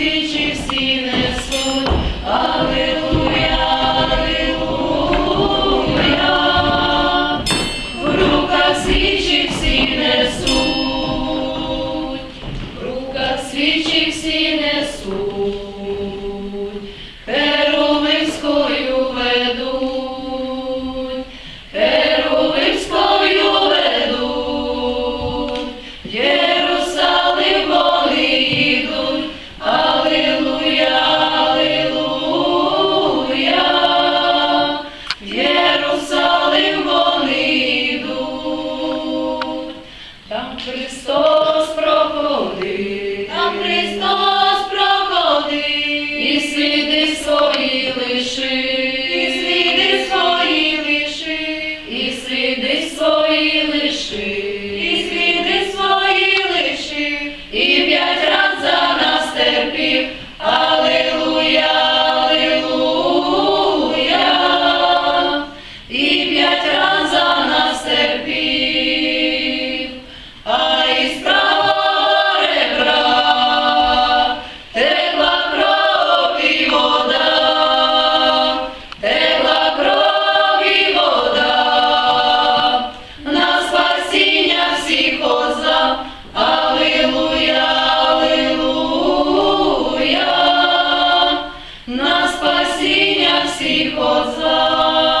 свічі всі всіх оза.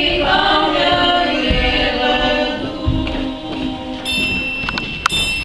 Viva!